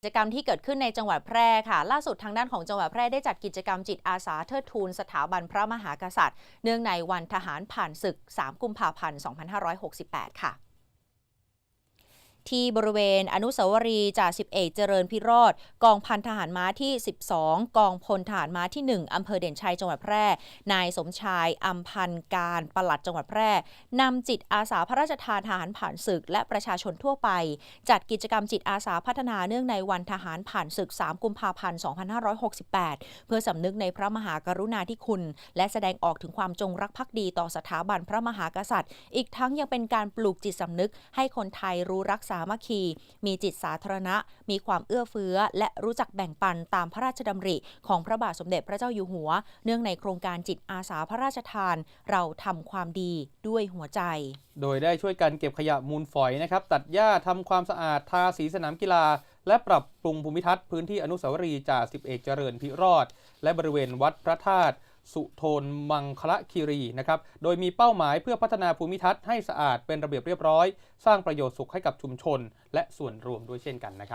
กิจกรรมที่เกิดขึ้นในจังหวัดแพร่ค่ะ ล่าสุดทางด้านของจังหวัดแพร่ได้จัดกิจกรรมจิตอาสาเทิดทูนสถาบันพระมหากษัตริย์ เนื่องในวันทหารผ่านศึก 3 กุมภาพันธ์ 2568 ค่ะ ที่บริเวณอนุสาวรีย์จ่าสิบเอกเจริญพิโรธกองพันทหารม้าที่ 12 กองพลทหารม้าที่ 1อำเภอเด่นชัยจังหวัดแพร่ นายสมชายอัมพันธ์การปลัดจังหวัดแพร่นำจิตอาสาพระราชทานทหารผ่านศึก และประชาชนทั่วไป จัดกิจกรรมจิตอาสาพัฒนาเนื่องในวันทหารผ่านศึก 3 กุมภาพันธ์ 2568 เพื่อสำนึกในพระมหากรุณาธิคุณ และแสดงออกถึงความจงรักภักดีต่อสถาบันพระมหากษัตริย์ อีกทั้งยังเป็นการปลูกจิตสำนึกให้คนไทยรู้รักสามัคคี มีจิตสาธารณะ มีความเอื้อเฟื้อ และรู้จักแบ่งปันตามพระราชดำริ ของพระบาทสมเด็จพระเจ้าอยู่หัว เนื่องในโครงการจิตอาสาพระราชทาน เราทำความดีด้วยหัวใจ โดยได้ช่วยกันเก็บขยะมูลฝอยนะครับ ตัดหญ้าทำความสะอาด ทาสีสนามกีฬา และปรับปรุงภูมิทัศน์พื้นที่อนุสาวรีย์จ่าสิบเอกเจริญพิโรธและบริเวณวัดพระธาตุ สุโทนมังคละคีรีนะครับ โดยมีเป้าหมายเพื่อพัฒนาภูมิทัศน์ให้สะอาดเป็นระเบียบเรียบร้อย สร้างประโยชน์สุขให้กับชุมชน และส่วนรวมด้วยเช่นกันนะครับ